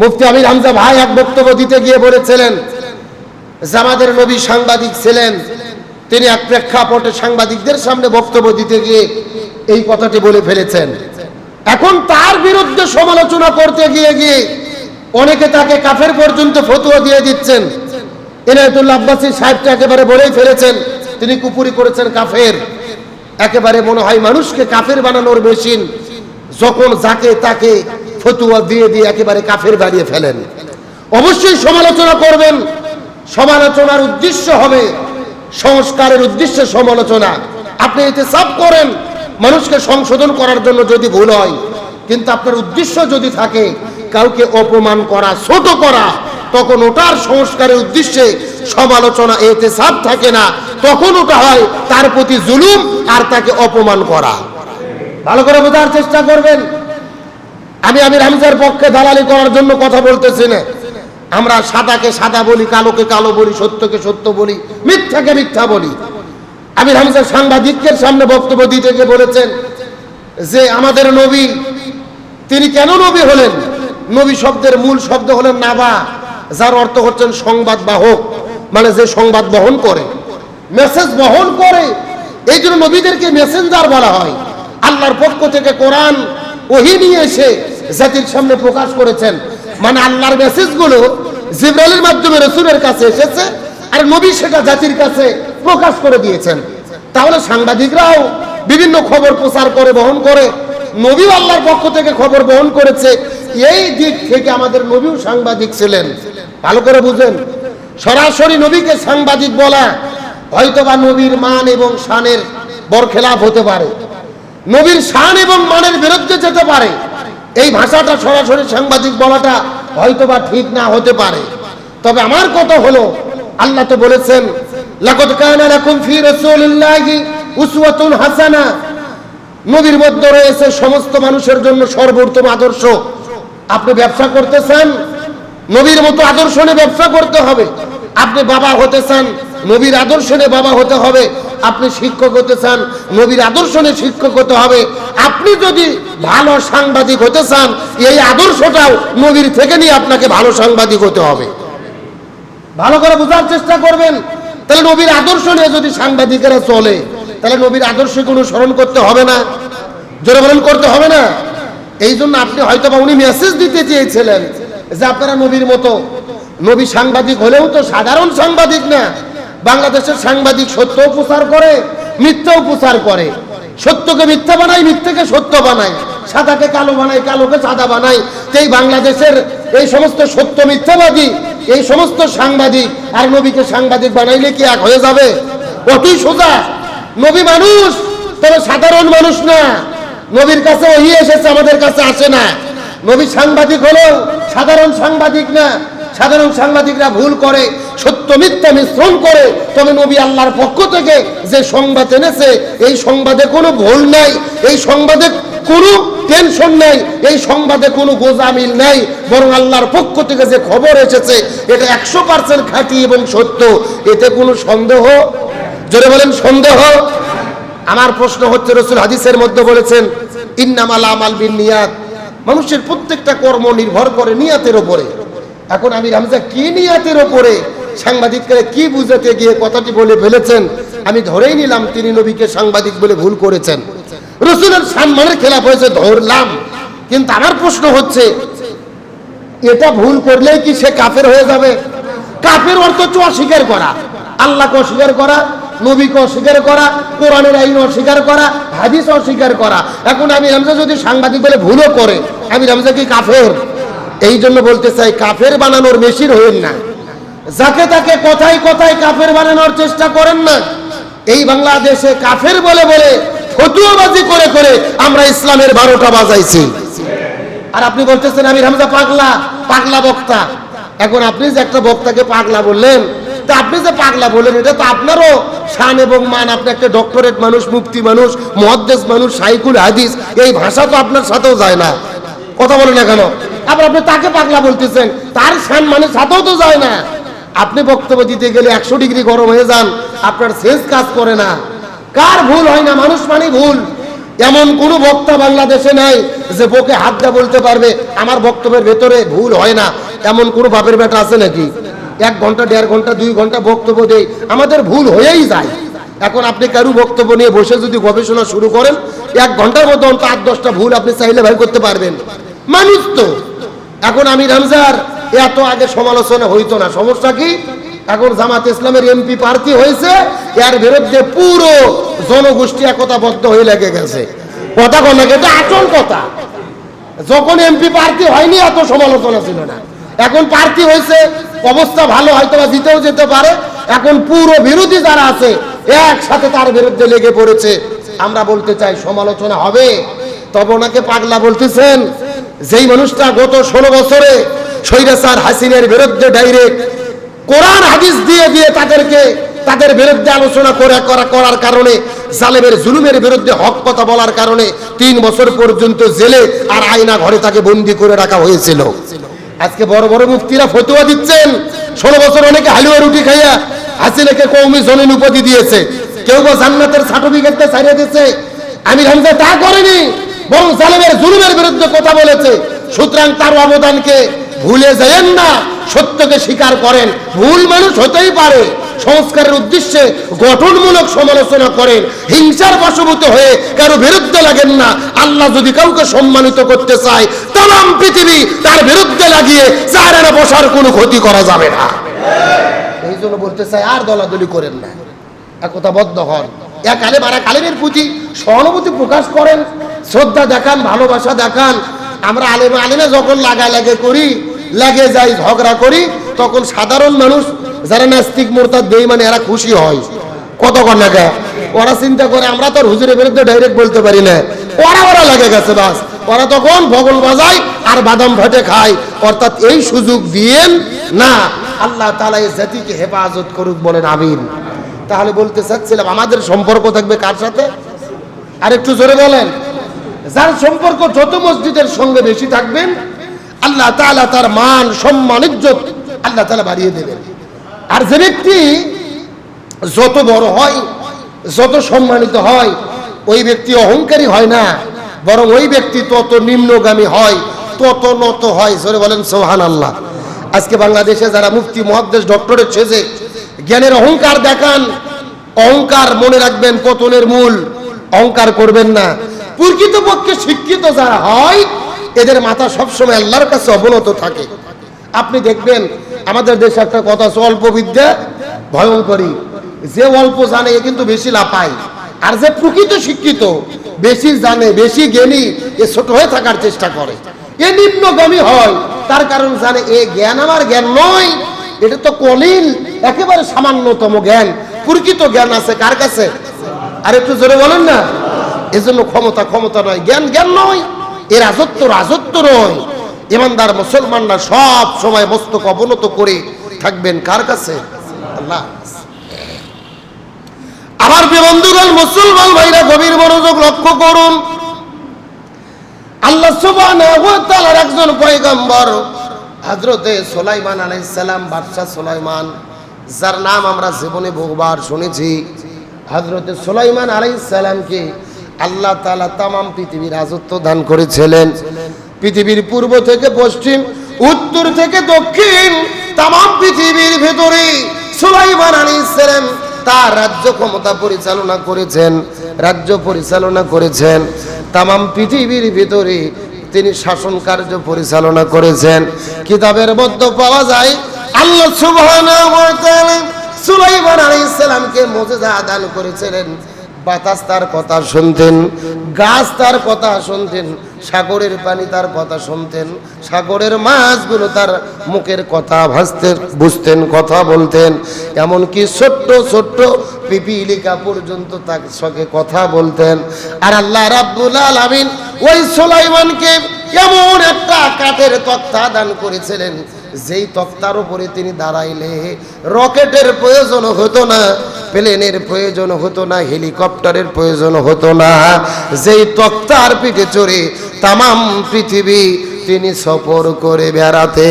মুফতি আমির হামজা ভাই এক বক্তব্য দিতে গিয়ে বলেছিলেন যে আমাদের নবী সাংবাদিক ছিলেন, তিনি এক প্রেক্ষাপটে সাংবাদিকদের সামনে বক্তব্য দিতে গিয়ে এই কথাটি বলে ফেলেছেন। এখন তার বিরুদ্ধে সমালোচনা করতে গিয়ে গিয়ে অনেকে তাকে কাফের পর্যন্ত ফতুয়া দিয়ে দিচ্ছেন। এনায়তুল্লাহ আব্বাসী সাহেবটা একেবারে বলেই ফেলেছেন, তিনি কুপুরি করেছেন কাফের। একেবারে মনে হয় মানুষকে কাফের বানানোর মেশিন, যখন যাকে তাকে ফতুয়া দিয়ে দিয়ে একেবারে কাফের বানিয়ে ফেলেন। অবশ্যই সমালোচনা করবেন। সমালোচনার উদ্দেশ্য হবে সংস্কারের উদ্দেশ্যে সমালোচনা। আপনি এতে সাপ করেন, মানুষকে সংশোধন করার জন্য যদি ভুল হয়। কিন্তু আপনার উদ্দেশ্য যদি থাকে কাউকে অপমান করা, ছোট করা, তখন ওটার সংস্কারের উদ্দেশ্যে সমালোচনা, এতে সাপ থাকে না। তখন ওটা হয় তার প্রতি জুলুম আর তাকে অপমান করা। ভালো করে বোঝার চেষ্টা করবেন। আমি আমির হামজার পক্ষে দালালি করার জন্য কথা বলতেছি না। আমরা সাদাকে সাদা বলি, কালোকে কালো বলি, সত্যকে সত্য বলি, মিথ্যাকে মিথ্যা বলি। আমির হামজার সাংবাদিকদের সামনে বক্তব্য দিতে গিয়ে বলেছেন যে, আমাদের নবী, তিনি কেন নবী হলেন? নবী শব্দের মূল শব্দ হলেন নাবা, যার অর্থ হচ্ছেন সংবাদ বাহক মানে যে সংবাদ বহন করে, মেসেজ বহন করে। এই জন্য নবীদেরকে মেসেঞ্জার বলা হয়। আল্লাহর পক্ষ থেকে কোরআন ওহি নিয়ে এসে জাতির সামনে প্রকাশ করেছেন। মানে আল্লাহর মেসেজগুলো জিব্রাইলের মাধ্যমে রসুলের কাছে এসেছে আর নবী সেটা জাতির কাছে প্রকাশ করে দিয়েছেন। তাহলে সাংবাদিকরাও বিভিন্ন খবর প্রচার করে, বহন করে নবী আল্লাহর পক্ষ থেকে খবর বহন করেছে। এই দিক থেকে আমাদের নবীও সাংবাদিক ছিলেন। ভালো করে বুঝেন, সরাসরি নবীকে সাংবাদিক বলা হয়তোবা নবীর মান এবং শানের বরখেলাপ হতে পারে। নবীর শান এবং মানের বিরুদ্ধে যেতে পারে। এই ভাষাটা সরাসরি সাংবাদিক বলাটা হয়তোবা ঠিক না হতে পারে। তবে আমার কথা হলো, আল্লাহ তো বলেছেন, লাকাদ কানা লাকুম ফি রাসূলিল্লাহি উসওয়াতুন হাসানা। নবীর মধ্যে রয়েছে সমস্ত মানুষের জন্য সর্বোত্তম আদর্শ। আপনি ব্যবসা করতে চান, নবীর মতো আদর্শ নিয়ে ব্যবসা করতে হবে। আপনি বাবা হতে চান, নবীর আদর্শ নিয়ে বাবা হতে হবে। আপনি শিক্ষক হতে চান, নবীর আদর্শ নিয়ে শিক্ষক হতে হবে। আপনি যদি ভালো সাংবাদিক হতে চান, এই আদর্শটাও নবীর থেকে নিয়ে আপনাকে ভালো সাংবাদিক হতে হবে। ভালো করে বোঝার চেষ্টা করবেন। তাহলে নবীর আদর্শ নিয়ে যদি সাংবাদিকেরা চলে, তাহলে নবীর আদর্শকে অনুসরণ করতে হবে না। বলেন, করতে হবে না। এই জন্য আপনি হয়তো বা উনি মেসেজ দিতে চেয়েছিলেন যে আপনারা নবীর মতো, নবী সাংবাদিক হলেও তো সাধারণ সাংবাদিক না। বাংলাদেশের সাংবাদিক সত্যও প্রচার করে, মিথ্যাও প্রচার করে। সত্যকে মিথ্যা বানায়, মিথ্যাকে সত্য বানায়। সাদাকে কালো বানায়, কালোকে সাদা বানায়। এই বাংলাদেশের এই সমস্ত সত্য মিথ্যাবাদী, এই সমস্ত সাংবাদিক, আর নবীকে সাংবাদিক বানাইলে কি এক হয়ে যাবে? অতি সোজা। নবী মানুষ, তবে সাধারণ মানুষ না। নবীর কাছে ওই এসেছে, আমাদের কাছে আসে না। নবী সাংবাদিক হলেও সাধারণ সাংবাদিক না। সাধারণ সাংবাদিকরা ভুল করে। সত্য মিথ্যা মিশ্রণ করে, তবে নবী আল্লাহর পক্ষ থেকে যে সংবাদ এনেছে, এই সংবাদে কোনো ভুল নাই, এই সংবাদে কোনো টেনশন নাই, এই সংবাদে কোনো গোজামিল নাই, বরং আল্লাহর পক্ষ থেকে যে খবর এসেছে, এটা একশো পার্সেন্ট খাঁটি এবং সত্য। এতে কোনো সন্দেহ? জোরে বলেন, সন্দেহ? আমার প্রশ্ন হচ্ছে, রসুল হাদিসের মধ্যে বলেছেন, ইন্নামাল আমাল বিন নিয়াত মানুষের প্রত্যেকটা কর্ম নির্ভর করে নিয়াতের ওপরে এখন আমি হামজা কি নিয়াতের ওপরে সাংবাদিকরা কি বুঝাতে গিয়ে কথাটি বলে ফেলেছেন? আমি ধরেই নিলাম তিনি নবীকে সাংবাদিক বলে ভুল করেছেন। রসুলের সম্মানের খেলাফ হয়েছে, ধরলাম। কিন্তু আমার প্রশ্ন হচ্ছে, এটা ভুল করলেই কি সে কাফের হয়ে যাবে? কাফের অর্থ হচ্ছে অস্বীকার করা। আল্লাহকে অস্বীকার করা, নবীকে অস্বীকার করা, কোরআনের আইন অস্বীকার করা, হাদিস অস্বীকার করা। এখন আমি রমজা যদি সাংবাদিক বলে ভুলও করে, আমি রমজা কি কাফের? এই জন্য বলতে চাই, কাফের বানানোর মেশিন হইন না। যাকে তাকে কথায় কথায় কাফের বানানোর চেষ্টা করেন না। এই বাংলাদেশে কাফের বলে বলে ফতুয়াবাজি করে করে আমরা ইসলামের বারোটা বাজাইছি। আর আপনি বলতেছেন আমি হামজা পাগলা পাগলা বক্তা। এখন আপনি যে একটা বক্তাকে পাগলা বললেন, তা আপনি যে পাগলা বললেন, এটা তো আপনারও শান এবং মান। আপনি একটা ডক্টরেট মানুষ মুক্তি মানুষ মহাদ্দেশ মানুষ সাইকুল হাদিস, এই ভাষা তো আপনার সাথেও যায় না। কথা বলেন না কেন? আবার আপনি তাকে পাগলা বলতেছেন, তার শান মানে সাথেও তো যায় না। আপনি বক্তব্য দিতে গেলে একশো ডিগ্রি গরম হয়ে যান, আপনার শেষ কাজ করে না। কার ভুল হয় না? মানুষ মানে ভুল। এমন কোনো বক্তা বাংলাদেশে নাই যে বকে হাত দিয়ে বলতে পারবে, আমার বক্তব্যের ভেতরে ভুল হয় না। এমন কোনো বাপের বেটা আছে নাকি? এক ঘণ্টা, দেড় ঘণ্টা, দুই ঘণ্টা বক্তব্য দেয়। আমাদের ভুল হয়েই যায়। এখন আপনি কারু বক্তব্য নিয়ে বসে যদি গবেষণা শুরু করেন, এক ঘণ্টার মধ্যে অন্তত আট, দশটা ভুল আপনি চাইলে ভাই করতে পারবেন। মানুষ তো। এখন আমি রমজার এত আগে সমালোচনা হইতো না। সমস্যা কি? এখন জামাত ইসলামের এমপি প্রার্থী হয়েছে, এর বিরুদ্ধে পুরো জনগোষ্ঠী একতাবদ্ধ হয়ে লেগে গেছে। কথা কনে এটা আসল কথা। যখন এমপি প্রার্থী হয়নি, এত সমালোচনা ছিল না। এখন প্রার্থী হয়েছে, অবস্থা ভালো, হয়তো বা জিতেও যেতে পারে। এখন পুরো বিরোধী যারা আছে, একসাথে তার বিরুদ্ধে লেগে পড়েছে। আমরা বলতে চাই, সমালোচনা হবে। তবে ওনাকে পাগলা বলতেছেন, যেই মানুষটা গত ষোলো বছরে সৈরাসার হাসিনের বিরুদ্ধে ডাইরেক্ট কোরআন হাদিস দিয়ে দিয়ে তাদেরকে, তাদের বিরুদ্ধে আলোচনা করে, করা, করার কারণে, জালেমের জুলুমের বিরুদ্ধে হক কথা বলার কারণে তিন বছর পর্যন্ত জেলে আর আয়না ঘরে তাকে বন্দি করে রাখা হয়েছিল। আজকে বড় বড় মুফতিরা ফতুয়া দিচ্ছেন, ষোলো বছর অনেকে হালুয়া রুটি খাইয়া হাসিনাকে কৌমি জমিন উপাধি দিয়েছে। কেউ বা জান্নাতের সার্টিফিকেটটা ছাড়িয়ে দিচ্ছে আমি হামজা তা করেনি, বরং জালেমের জুলুমের বিরুদ্ধে কথা বলেছে। সুতরাং তার অবদানকে ভুলে যায়েন না, সত্যকে স্বীকার করেন। ভুল মানুষ হতেই পারে। সংস্কারের উদ্দেশ্যে গঠনমূলক সমালোচনা করেন। হিংসার বশভূত হয়ে কারও বিরুদ্ধে লাগেন না। আল্লাহ যদি কাউকে সম্মানিত করতে চায়, তাম পৃথিবী তার বিরুদ্ধে লাগিয়ে চারেরা বসার কোনো ক্ষতি করা যাবে না। এই জন্য বলতে চাই আর দলাদলি করেন না। একতাবদ্ধ হন। এক আলে মারা কালিমের প্রতি সহানুভূতি প্রকাশ করেন। শ্রদ্ধা দেখান, ভালোবাসা দেখান। আমরা আলেমে আলেমে যখন লাগা লাগে করি লাগে যাই ঝগড়া করি, তখন সাধারণ মানুষ যারা নাস্তিক দেই মানে এরা খুশি হয়। কত কন্যাকা ওরা চিন্তা করে, আমরা তো হুজুরের বিরুদ্ধে ডাইরেক্ট বলতে পারি না। ওরা ওরা লাগে গেছে বাস। ওরা তখন ভগল বাজায় আর বাদাম ভাটে খায়। অর্থাৎ এই সুযোগ দিয়েন না। আল্লাহ তালা এই জাতিকে হেফাজত করুক বলেন, আমিন। তাহলে বলতে চাচ্ছিলাম, আমাদের সম্পর্ক থাকবে কার সাথে? আর একটু জোরে বলেন। যার সম্পর্ক যত মসজিদের সঙ্গে বেশি থাকবেন আল্লাহ তাআলা তার মান, সম্মান, ইজ্জত আল্লাহ তালা বাড়িয়ে দেবেন। আর যে ব্যক্তি যত বড় হয়, যত সম্মানিত হয়, ওই ব্যক্তি অহংকারী হয় না, বরং ওই ব্যক্তি তত নিম্নগামী হয়, তত নত হয়, জোরে বলেন সোহান আল্লাহ আজকে বাংলাদেশে যারা মুফতি মহাদেশ ডক্টরেট ছেজে জ্ঞানের অহংকার দেখান, অহংকার মনে রাখবেন, পতনের মূল। অহংকার করবেন না। প্রকৃতপক্ষে শিক্ষিত যারা হয় এদের মাথা সবসময় আল্লাহর কাছে অবনত থাকে। আপনি দেখবেন, আমাদের দেশে একটা কথা আছে, অল্প বিদ্যা, ভয়ঙ্করী। যে অল্প জানে, এ কিন্তু বেশি লাপায় আর যে প্রকৃত শিক্ষিত, বেশি জানে, বেশি জ্ঞানী, এ ছোট হয়ে থাকার চেষ্টা করে। এ নিম্নগামী হয়, তার কারণ জানে, এ জ্ঞান আমার জ্ঞান নয়। এটা তো কলিল, একেবারে সামান্যতম জ্ঞান। প্রকৃত জ্ঞান আছে কার কাছে? আর একটু জোরে বলেন না? এজন্য ক্ষমতা ক্ষমতা নয়, জ্ঞান জ্ঞান নয়। এ রাজত্ব রাজত্ব নয়। ইমানদার মুসলমানরা সব সময় মস্তক অবনত করে থাকবেন। কার কাছে? আল্লাহ। প্রিয় বন্ধুগণ, মুসলমান ভাইরা, গভীর মনোযোগ লক্ষ্য করুন। আল্লাহ তাআলার একজন পয়গম্বর, হযরতে সুলাইমান আলাইহিস সালাম বাদশা সুলাইমান, যার নাম আমরা জীবনে বহুবার শুনেছি। হযরতে সুলাইমান আলাইহিস সালামকে আল্লাহ তাআলা তামাম পৃথিবীর রাজত্ব দান করেছিলেন। পৃথিবীর পূর্ব থেকে পশ্চিম, উত্তর থেকে দক্ষিণ, তামাম পৃথিবীর ভেতরে সুলাইমান আলাইহিস সালাম তার রাজ্য ক্ষমতা পরিচালনা করেছেন, রাজ্য পরিচালনা করেছেন। তামাম পৃথিবীর ভিতরে তিনি শাসন কার্য পরিচালনা করেছেন। কিতাবের মধ্যে পাওয়া যায়, আল্লাহ তাআলা সুলাইমান আলাইহিস সালামকে মুজিজা দান করেছিলেন। বাতাস তার কথা শুনতেন, গাছ তার কথা শুনতেন, সাগরের পানি তার কথা শুনতেন, সাগরের মাছগুলো তার মুখের কথা ভাসতেন বুঝতেন, কথা বলতেন। এমনকি ছোট্ট ছোট্ট পিপিলিকা পর্যন্ত তার সঙ্গে কথা বলতেন। আর আল্লাহ রাব্বুল আলামিন ওই সুলাইমানকে এমন একটা কাঠের তক্তা দান করেছিলেন, যেই তক্তার উপরে তিনি দাঁড়াইলে রকেটের প্রয়োজন হতো না। প্লেনের প্রয়োজন হতো না, হেলিকপ্টারের প্রয়োজন হতো না। যেই তক্তার পিঠে চড়ে তামাম পৃথিবী তিনি সফর করে বেড়াতে